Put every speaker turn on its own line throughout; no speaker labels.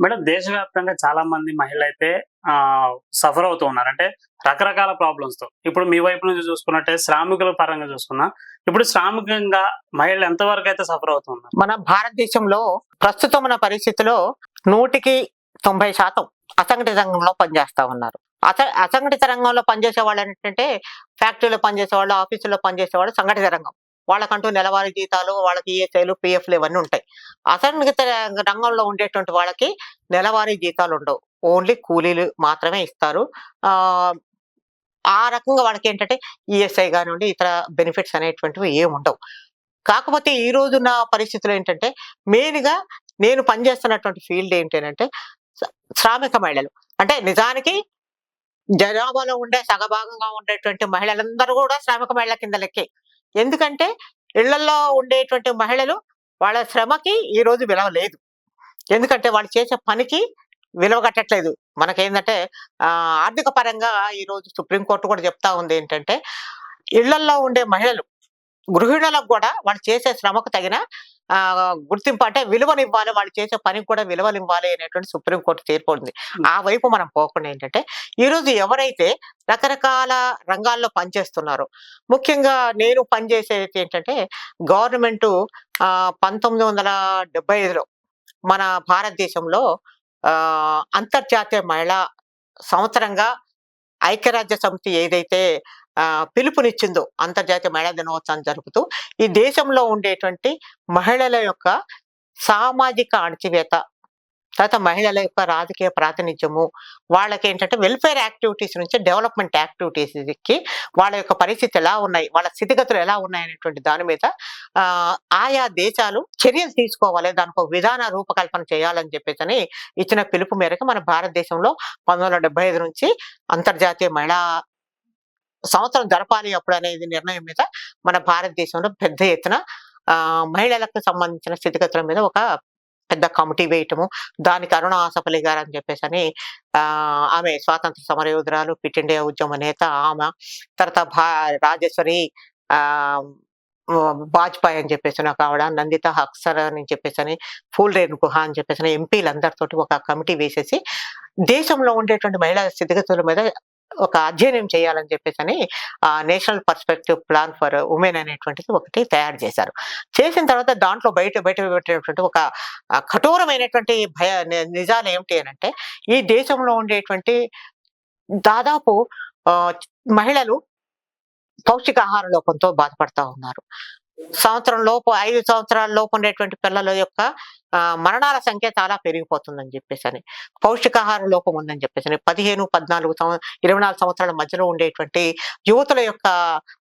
Madam దేశవ్యాప్తంగా చాలా మంది మహిళలు అయితే సఫర్ అవుతూ ఉన్నారు. అంటే రకరకాల ప్రాబ్లమ్స్తో. ఇప్పుడు మీ వైపు నుంచి చూసుకున్నట్టే శ్రామికుల పరంగా చూసుకున్నా ఇప్పుడు శ్రామికంగా మహిళలు ఎంతవరకు అయితే సఫర్ అవుతున్నారు
మన భారతదేశంలో ప్రస్తుతం ఉన్న పరిస్థితిలో నూటికి తొంభై శాతం అసంఘటిత రంగంలో పనిచేస్తా ఉన్నారు. అస అసంఘటిత రంగంలో పనిచేసే వాళ్ళు ఏంటంటే ఫ్యాక్టరీలో పనిచేసే వాళ్ళు ఆఫీసులో పనిచేసే వాళ్ళు సంఘటిత రంగం. వాళ్ళకంటూ నెలవారీ జీతాలు వాళ్ళకి ఈఎస్ఐలు పిఎఫ్లు ఇవన్నీ ఉంటాయి. అసంఘిత రంగంలో ఉండేటువంటి వాళ్ళకి నెలవారీ జీతాలు ఉండవు. ఓన్లీ కూలీలు మాత్రమే ఇస్తారు. ఆ ఆ రకంగా వాళ్ళకి ఏంటంటే ఈఎస్ఐ కానివ్వండి ఇతర బెనిఫిట్స్ అనేటువంటివి ఏమి ఉండవు. కాకపోతే ఈ రోజున్న పరిస్థితులు ఏంటంటే మెయిన్గా నేను పనిచేస్తున్నటువంటి ఫీల్డ్ ఏంటంటే శ్రామిక మహిళలు. అంటే నిజానికి జనాభాలో ఉండే సగభాగంగా ఉండేటువంటి మహిళలందరూ కూడా శ్రామిక మహిళల కింద లెక్కే. ఎందుకంటే ఇళ్ళలో ఉండేటువంటి మహిళలు వాళ్ళ శ్రమకి ఈ రోజు విలువ లేదు ఎందుకంటే వాళ్ళు చేసే పనికి విలువ కట్టట్లేదు. మనకేంటంటే ఆ, ఆర్థిక పరంగా ఈ రోజు సుప్రీంకోర్టు కూడా చెప్తా ఉంది ఏంటంటే ఇళ్ళల్లో ఉండే మహిళలు గృహిణులకు కూడా వాళ్ళు చేసే శ్రమకు తగిన ఆ, గుర్తింపు అంటే విలువనివ్వాలి వాళ్ళు చేసే పనికి కూడా విలువనివ్వాలి అనేటువంటి సుప్రీంకోర్టు తీర్పు ఉంది. ఆ వైపు మనం పోకుండా ఏంటంటే ఈ రోజు ఎవరైతే రకరకాల రంగాల్లో పనిచేస్తున్నారో ముఖ్యంగా నేను పనిచేసేది ఏంటంటే గవర్నమెంట్ పంతొమ్మిది వందల డెబ్బై ఐదులో మన భారతదేశంలో ఆ అంతర్జాతీయ మహిళా సంవత్సరంగా ఐక్యరాజ్య సమితి ఏదైతే పిలుపునిచ్చిందో అంతర్జాతీయ మహిళా దినోత్సవం జరుపుతూ ఈ దేశంలో ఉండేటువంటి మహిళల యొక్క సామాజిక అణచివేత తర్వాత మహిళల యొక్క రాజకీయ ప్రాతినిధ్యము వాళ్ళకి ఏంటంటే వెల్ఫేర్ యాక్టివిటీస్ నుంచి డెవలప్మెంట్ యాక్టివిటీస్కి వాళ్ళ యొక్క పరిస్థితి ఎలా ఉన్నాయి వాళ్ళ స్థితిగతులు ఎలా ఉన్నాయి అనేటువంటి దాని మీద ఆయా దేశాలు చర్యలు తీసుకోవాలి దానికి ఒక విధాన రూపకల్పన చేయాలని చెప్పేసి అని ఇచ్చిన పిలుపు మేరకు మన భారతదేశంలో పంతొమ్మిది ఐదు నుంచి అంతర్జాతీయ మహిళా సంవత్సరం జరపాలి అప్పుడు అనేది నిర్ణయం మీద మన భారతదేశంలో పెద్ద ఎత్తున ఆ మహిళలకు సంబంధించిన స్థితిగతుల మీద ఒక పెద్ద కమిటీ వేయటము దానికి అరుణ ఆసపల్లి గారు అని చెప్పేసి అని ఆ ఆమె స్వాతంత్ర సమరయోధురాలు ఫిట్ ఇండియా ఉద్యమ నేత ఆమె తర్వాత భా రాజేశ్వరి ఆ వాజ్పేయి అని చెప్పేసి ఒక ఆవిడ నందిత హక్సర్ అని చెప్పేసి అని ఫూల్ రేణు గుహ అని చెప్పేసి అని ఎంపీలందరితోటి ఒక కమిటీ వేసేసి దేశంలో ఉండేటువంటి మహిళా స్థితిగతుల మీద ఒక అధ్యయనం చేయాలని చెప్పేసి అని ఆ national perspective plan for women అనేటువంటిది ఒకటి తయారు చేశారు. చేసిన తర్వాత దాంట్లో బయట బయట పెట్టినటువంటి ఒక కఠోరమైనటువంటి భయ నిజాలు ఏమిటి అని అంటే ఈ దేశంలో ఉండేటువంటి దాదాపు మహిళలు పౌష్టికాహార లోపంతో బాధపడతా ఉన్నారు. సంవత్సరం లోపు ఐదు సంవత్సరాల లోపు ఉండేటువంటి పిల్లల యొక్క మరణాల సంఖ్య చాలా పెరిగిపోతుందని చెప్పేసి అని పౌష్టికాహార లోపం ఉందని చెప్పేసి అని పదిహేను పద్నాలుగు సంవ- ఇరవై నాలుగు సంవత్సరాల మధ్యలో ఉండేటువంటి యువతుల యొక్క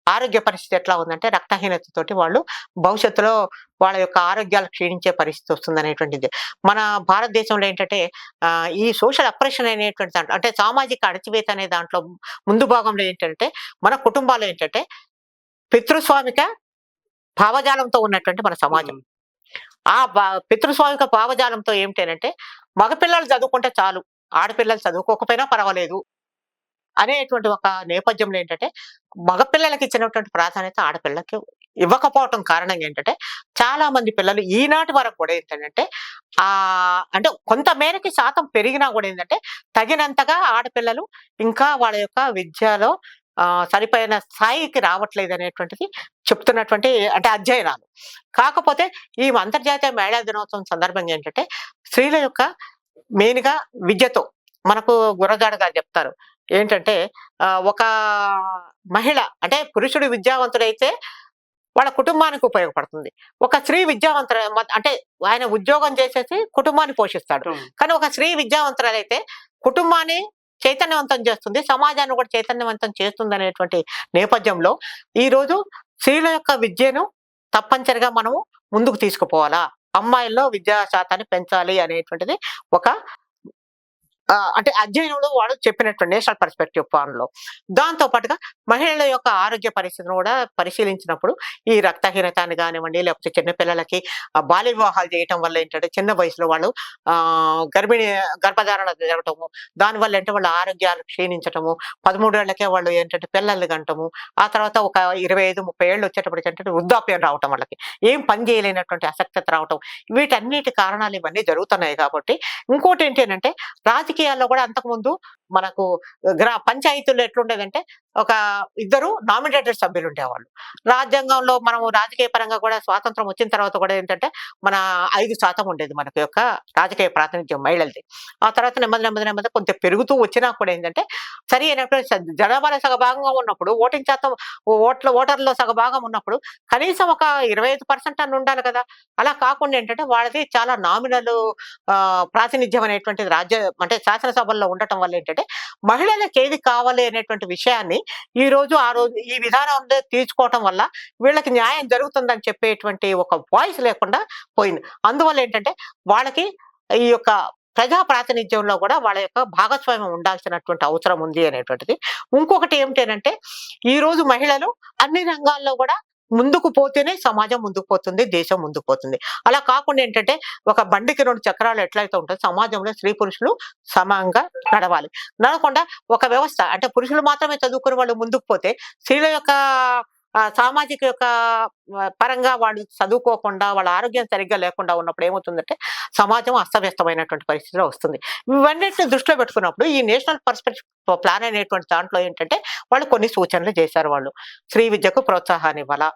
ఆరోగ్య పరిస్థితి ఎట్లా ఉందంటే రక్తహీనతతోటి వాళ్ళు భవిష్యత్తులో వాళ్ళ యొక్క ఆరోగ్యాలు క్షీణించే పరిస్థితి వస్తుంది అనేటువంటిది మన భారతదేశంలో ఏంటంటే ఈ సోషల్ అప్రెషన్ అనేటువంటి దాంట్లో అంటే సామాజిక అణచివేత అనే దాంట్లో ముందు భాగంలో ఏంటంటే మన కుటుంబాలు ఏంటంటే పితృస్వామిక భావజాలంతో ఉన్నటువంటి మన సమాజం. ఆ పితృస్వామిక భావజాలంతో ఏమిటంటే మగపిల్లలు చదువుకుంటే చాలు ఆడపిల్లలు చదువుకోకపోయినా పర్వాలేదు అనేటువంటి ఒక నేపథ్యంలో ఏంటంటే మగపిల్లలకి ఇచ్చినటువంటి ప్రాధాన్యత ఆడపిల్లలకి ఇవ్వకపోవటం కారణం ఏంటంటే చాలా మంది పిల్లలు ఈనాటి వరకు కూడా ఏంటంటే ఆ అంటే కొంత మేరకి శాతం పెరిగినా కూడా ఏంటంటే తగినంతగా ఆడపిల్లలు ఇంకా వాళ్ళ యొక్క విద్యలో సరిపోయిన స్థాయికి రావట్లేదు అనేటువంటిది చెప్తున్నటువంటి అంటే అధ్యయనాలు. కాకపోతే ఈ అంతర్జాతీయ మహిళా దినోత్సవం సందర్భంగా ఏంటంటే స్త్రీల యొక్క మెయిన్గా విద్యతో మనకు గురజాడ గారు చెప్తారు. ఏంటంటే ఒక మహిళ అంటే పురుషుడు విద్యావంతుడైతే వాళ్ళ కుటుంబానికి ఉపయోగపడుతుంది. ఒక స్త్రీ విద్యావంతుల అంటే ఆయన ఉద్యోగం చేసేసి కుటుంబాన్ని పోషిస్తాడు. కానీ ఒక స్త్రీ విద్యావంతురాలైతే కుటుంబాన్ని చైతన్యవంతం చేస్తుంది. సమాజాన్ని కూడా చైతన్యవంతం చేస్తుంది అనేటువంటి నేపథ్యంలో ఈ రోజు స్త్రీల యొక్క విద్యను తప్పనిసరిగా మనము ముందుకు తీసుకుపోవాలా? అమ్మాయిల్లో విద్యా శాతాన్ని పెంచాలి అనేటువంటిది ఒక అంటే అధ్యయనంలో వాళ్ళు చెప్పినట్టు నేషనల్ పర్స్పెక్టివ్లో దాంతో పాటుగా మహిళల యొక్క ఆరోగ్య పరిస్థితిని కూడా పరిశీలించినప్పుడు ఈ రక్తహీనత అని కానివ్వండి లేకపోతే చిన్న పిల్లలకి బాల్య వివాహాలు చేయటం వల్ల ఏంటంటే చిన్న వయసులో వాళ్ళు ఆ గర్భిణీ గర్భధారణ జరగటము దానివల్ల ఏంటంటే వాళ్ళ ఆరోగ్యాలు క్షీణించటము పదమూడేళ్ళకే వాళ్ళు ఏంటంటే పిల్లల్ని గంటము ఆ తర్వాత ఒక ఇరవై ఐదు ముప్పై ఏళ్ళు వచ్చేటప్పటికి ఏంటంటే వృద్ధాప్యం రావటం వాళ్ళకి. ఏం పని చేయలేనటువంటి అసక్తత రావటం. వీటన్నిటి కారణాలు ఇవన్నీ జరుగుతున్నాయి కాబట్టి ఇంకోటి ఏంటి అంటే రాజకీయాల్లో కూడా అంతకుముందు మనకు గ్రా పంచాయతీల్లో ఎట్లుండేదంటే ఒక ఇద్దరు నామినేటెడ్ సభ్యులు ఉండేవాళ్ళు రాజ్యాంగంలో మనము రాజకీయ పరంగా కూడా స్వాతంత్రం వచ్చిన తర్వాత కూడా ఏంటంటే మన ఐదు శాతం ఉండేది మనకి యొక్క రాజకీయ ప్రాతినిధ్యం మహిళలది. ఆ తర్వాత నెమ్మది నెమ్మది నెమ్మది కొంత పెరుగుతూ వచ్చినా కూడా ఏంటంటే సరి అయినటువంటి జనాభాలో సగభాగంగా ఉన్నప్పుడు ఓటింగ్ శాతం ఓట్ల ఓటర్లో సగభాగం ఉన్నప్పుడు కనీసం ఒక ఇరవై ఐదు పర్సెంట్ అని ఉండాలి కదా! అలా కాకుండా ఏంటంటే వాళ్ళది చాలా నామినల్ ప్రాతినిధ్యం అనేటువంటిది రాజ్య అంటే శాసనసభల్లో ఉండటం వల్ల ఏంటంటే మహిళలకు ఏది కావాలి అనేటువంటి విషయాన్ని ఈ రోజు ఆ రోజు ఈ విధానం తీర్చుకోవటం వల్ల వీళ్ళకి న్యాయం జరుగుతుందని చెప్పేటువంటి ఒక వాయిస్ లేకుండా పోయింది. అందువల్ల ఏంటంటే వాళ్ళకి ఈ యొక్క ప్రజా ప్రాతినిధ్యంలో కూడా వాళ్ళ యొక్క భాగస్వామ్యం ఉండాల్సినటువంటి అవసరం ఉంది అనేటువంటిది. ఇంకొకటి ఏమిటంటే ఈ రోజు మహిళలు అన్ని రంగాల్లో కూడా ముందుకు పోతేనే సమాజం ముందుకు పోతుంది దేశం ముందుకు పోతుంది. అలా కాకుండా ఏంటంటే ఒక బండికి రెండు చక్రాలు ఎట్లయితే ఉంటుందో సమాజంలో స్త్రీ పురుషులు సమానంగా నడవాలి. నడవకుండా ఒక వ్యవస్థ అంటే పురుషులు మాత్రమే చదువుకుని వాళ్ళు ముందుకు పోతే స్త్రీల యొక్క సామాజిక యొక్క పరంగా వాళ్ళు చదువుకోకుండా వాళ్ళ ఆరోగ్యం సరిగ్గా లేకుండా ఉన్నప్పుడు ఏమవుతుందంటే సమాజం అస్తవ్యస్తమైనటువంటి పరిస్థితిలో వస్తుంది. ఇవన్నిటిని దృష్టిలో పెట్టుకున్నప్పుడు ఈ నేషనల్ పర్స్పెక్టివ్ ప్లాన్ అనేటువంటి దాంట్లో ఏంటంటే వాళ్ళు కొన్ని సూచనలు చేశారు వాళ్ళు. స్త్రీ విద్యకు ప్రోత్సాహాన్ని ఇవ్వాలా